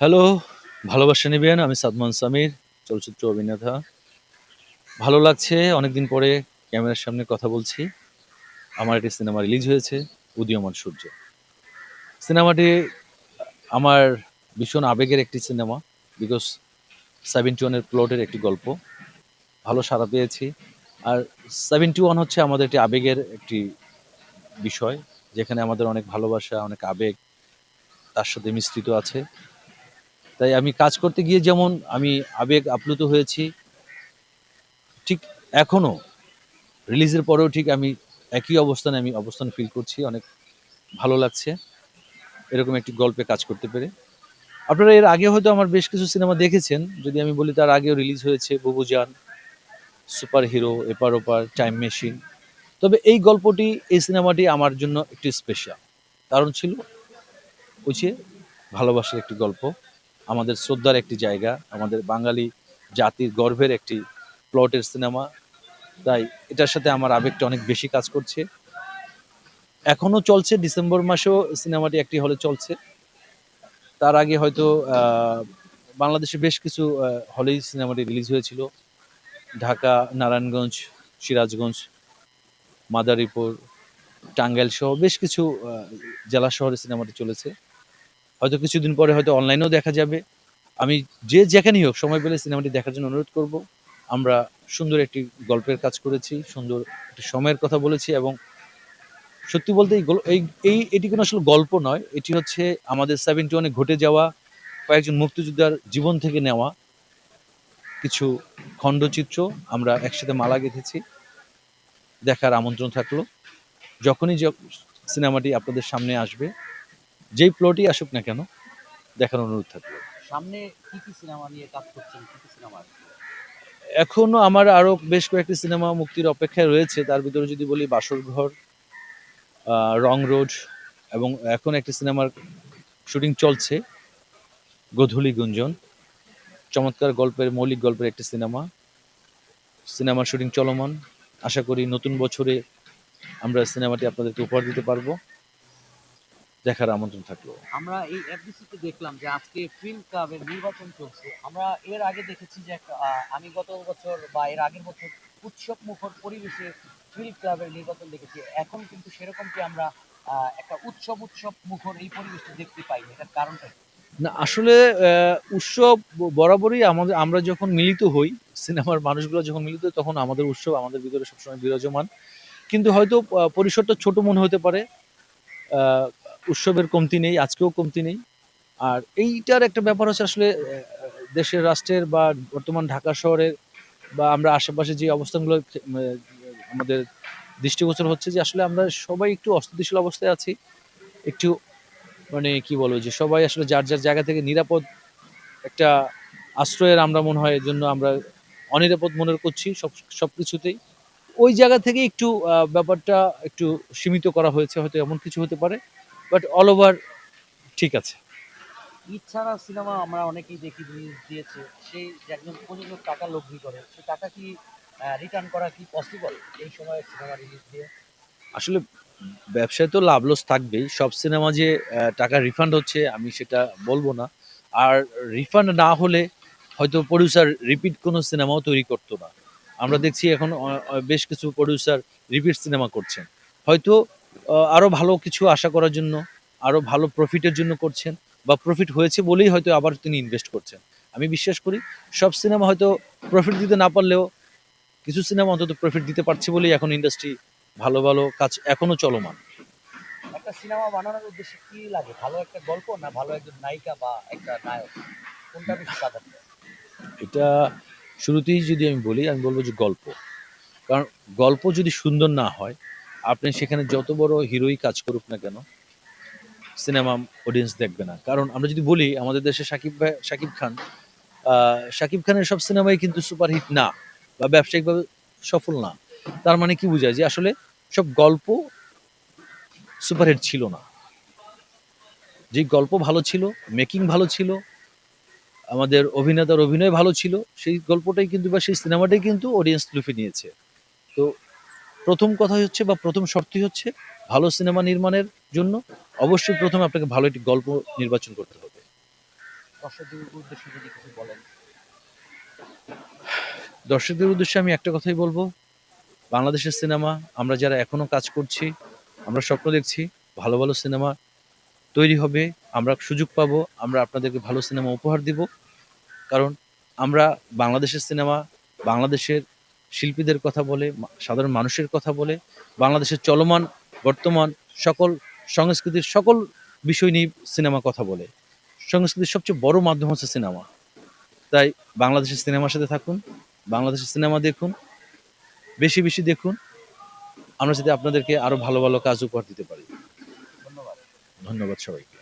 Hello ভালোবাসা নিবেন, আমি সাদমান সামির, চলচ্চিত্র অভিনেতা। ভালো লাগছে, অনেকদিন পরে ক্যামেরার সামনে কথা বলছি। আমার একটি সিনেমা রিলিজ হয়েছে, উদীয়মান সূর্য। সিনেমাটি আমার ভীষণ আবেগের একটি সিনেমা বিকজ সেভেন্টি ওয়ানের প্লটের একটি গল্প। ভালো সাড়া পেয়েছি। আর সেভেন্টি ওয়ান হচ্ছে আমাদের একটি আবেগের একটি বিষয়, যেখানে আমাদের অনেক ভালোবাসা, অনেক আবেগ তার সাথে মিশ্রিত আছে। তাই আমি কাজ করতে গিয়ে যেমন আমি আবেগ আপ্লুত হয়েছি, ঠিক এখনও রিলিজের পরেও ঠিক আমি একই অবস্থানে আমি অবস্থান ফিল করছি, অনেক ভালো লাগছে, এরকম একটি গল্পে কাজ করতে পেরে। আপনারা এর আগে হয়তো আমার বেশ কিছু সিনেমা দেখেছেন, যদি আমি বলি তার আগেও রিলিজ হয়েছে বুবুজান সুপার হিরো এপার ওপার টাইম মেশিন তবে এই গল্পটি, এই সিনেমাটি আমার জন্য একটি স্পেশাল কারণ ছিল, ওই যে ভালোবাসার একটি গল্প। আমাদের শ্রদ্ধার একটি জায়গা, আমাদের বাঙালি জাতির গর্ভের একটি প্লটের সিনেমা। তাই এটার সাথে আমার আবেগটা অনেক বেশি কাজ করছে। এখনও চলছে, ডিসেম্বর মাসেও সিনেমাটি একটি হলে চলছে। তার আগে হয়তো বাংলাদেশে বেশ কিছু হলেই সিনেমাটি রিলিজ হয়েছিল। ঢাকা, নারায়ণগঞ্জ, সিরাজগঞ্জ, মাদারীপুর, টাঙ্গাইল সহ বেশ কিছু জেলা শহরে সিনেমাটি চলেছে। হয়তো কিছুদিন পরে হয়তো অনলাইনেও দেখা যাবে। আমি যে যেখানেই হোক সময় পেলে সিনেমাটি দেখার জন্য অনুরোধ করব। আমরা সুন্দর একটি গল্পের কাজ করেছি, সুন্দর একটি সময়ের কথা বলেছি এবং সত্যি বলতে এই এটি কোনো আসলে গল্প নয়। এটি হচ্ছে আমাদের সেভেন্টি ওয়ানে ঘটে যাওয়া, কয়েকজন মুক্তিযোদ্ধার জীবন থেকে নেওয়া কিছু খণ্ডচিত্র আমরা একসাথে মালা গেঁথেছি। দেখার আমন্ত্রণ থাকল। যখনই যখ- সিনেমাটি আপনাদের সামনে আসবে যেই প্লটই আসুক না কেন দেখার অনুরোধ থাকবে। সামনে কি কি সিনেমা নিয়ে কাজ করছেন? কি কি সিনেমা এখনও আমার আরও বেশ কয়েকটি সিনেমা মুক্তির অপেক্ষায় রয়েছে। তার ভিতরে যদি বলি বাসর ঘর রং রোড এবং এখন একটি সিনেমার শুটিং চলছে গোধূলি গুঞ্জন। চমৎকার গল্পের মৌলিক গল্পের একটি সিনেমা সিনেমার শুটিং চলমান। আশা করি নতুন বছরে আমরা সিনেমাটি আপনাদেরকে উপহার দিতে পারব। দেখার আমন্ত্রণ থাকল। আমরা এই এফডিসিতে দেখলাম যে আজকে ফিল্ম ক্লাবের নির্বাচন চলছে। আমরা এর আগে দেখেছি যে আমি গত বছর বা এর আগের বছর উৎসব মুখর পরিবেশে ফিল্ম ক্লাবের নির্বাচন দেখেছি। এখন কিন্তু সেরকমটি আমরা একটা উৎসব উৎসব মুখর এই পরিবেশটি দেখতে পাই না। এটার কারণটা না আসলে আহ, উৎসব বরাবরই আমাদের আমরা যখন মিলিত হই সিনেমার মানুষগুলো যখন মিলিত হয় তখন আমাদের উৎসব আমাদের ভিতরে সবসময় বিরাজমান। কিন্তু হয়তো পরিসরটা ছোট মনে হতে পারে। আহ, উৎসবের কমতি নেই, আজকেও কমতি নেই। আর এইটার একটা ব্যাপার হচ্ছে আসলে দেশের রাষ্ট্রের বা বর্তমান ঢাকা শহরের বা আমরা আশেপাশে যে অবস্থানগুলো আমাদের দৃষ্টিগোচর হচ্ছে যে আসলে আমরা সবাই একটু অস্থিতিশীল অবস্থায় আছি। একটু মানে কি বলব যে সবাই আসলে যার যার জায়গা থেকে নিরাপদ একটা আশ্রয়ের আমরা মনে হয় জন্য আমরা অনিরাপদ মনে করছি সব সব কিছুতেই। ওই জায়গা থেকে একটু ব্যাপারটা একটু সীমিত করা হয়েছে, হয়তো এমন কিছু হতে পারে। বাট অল ওভার ঠিক আছে। ছাড়া সিনেমা আমরা অনেকেই দেখি রিলিজ দিয়েছে। সেই একজন টাকা লগ্নি করে সেই টাকা কি রিটার্ন করা কি পসিবল এই সময় সিনেমা রিলিজ দিয়ে? আসলে ব্যবসায় তো লাভ লস থাকবেই। সব সিনেমা যে টাকা রিফান্ড হচ্ছে আমি সেটা বলব না। আর রিফান্ড না হলে হয়তো প্রডিউসার রিপিট কোনো সিনেমাও তৈরি করতো না। আমরা দেখছি এখন বেশ কিছু প্রডিউসার রিপিট সিনেমা করছেন। হয়তো আহ, আরও ভালো কিছু আশা করার জন্য আরও ভালো প্রফিটের জন্য করছেন বা প্রফিট হয়েছে বলেই হয়তো আবার তিনি ইনভেস্ট করছেন। আমি বিশ্বাস করি সব সিনেমা হয়তো প্রফিট দিতে না পারলেও কিছু সিনেমা অন্তত প্রফিট দিতে পারছে বলেই এখন ইন্ডাস্ট্রি ভালো ভালো কাজ এখনও চলমান। একটা সিনেমা বানানোর উদ্দেশ্যে কি লাগে? ভালো একটা গল্প না ভালো একজন নায়িকা বা একটা নায়ক? কোনটা বেশি প্রাধান্য? এটা শুরুতেই যদি আমি বলি আমি বলব যে গল্প। কারণ গল্প যদি সুন্দর না হয় আপনি সেখানে যত বড় হিরোই কাজ করুক না কেন, সিনেমা অডিয়েন্স দেখবে না। কারণ আমরা যদি বলি, আমাদের দেশে সাকিব ভাই, সাকিব খান সাকিব খানের সব সিনেমাই কিন্তু সুপারহিট না বা ব্যবসায়িকভাবে সফল না। তার মানে কি বোঝায়? যে আসলে সব গল্প সুপারহিট ছিল না। যে গল্প ভালো ছিল মেকিং ভালো ছিল, আমাদের অভিনেতার অভিনয় ভালো ছিল, সেই গল্পটাই কিন্তু বা সেই সিনেমাটাই কিন্তু অডিয়েন্স লুফে নিয়েছে। তো প্রথম কথা হচ্ছে বা প্রথম শর্তই হচ্ছে ভালো সিনেমা নির্মাণের জন্য অবশ্যই প্রথমে আপনাকে ভালো একটি গল্প নির্বাচন করতে হবে। উদ্দেশ্যে দর্শকদের উদ্দেশ্যে আমি একটা কথাই বলব বাংলাদেশের সিনেমা আমরা যারা এখনও কাজ করছি আমরা স্বপ্ন দেখছি ভালো ভালো সিনেমা তৈরি হবে আমরা সুযোগ পাবো আমরা আপনাদেরকে ভালো সিনেমা উপহার দিব। কারণ আমরা বাংলাদেশের সিনেমা বাংলাদেশের শিল্পীদের কথা বলে সাধারণ মানুষের কথা বলে, বাংলাদেশের চলমান, বর্তমান সকল সংস্কৃতির সকল বিষয় নিয়ে সিনেমা কথা বলে। সংস্কৃতির সবচেয়ে বড় মাধ্যম হচ্ছে সিনেমা। তাই বাংলাদেশের সিনেমার সাথে থাকুন, বাংলাদেশের সিনেমা দেখুন, বেশি বেশি দেখুন। আমরা যাতে আপনাদেরকে আরও ভালো ভালো কাজ উপহার দিতে পারি। ধন্যবাদ। ধন্যবাদ সবাইকে।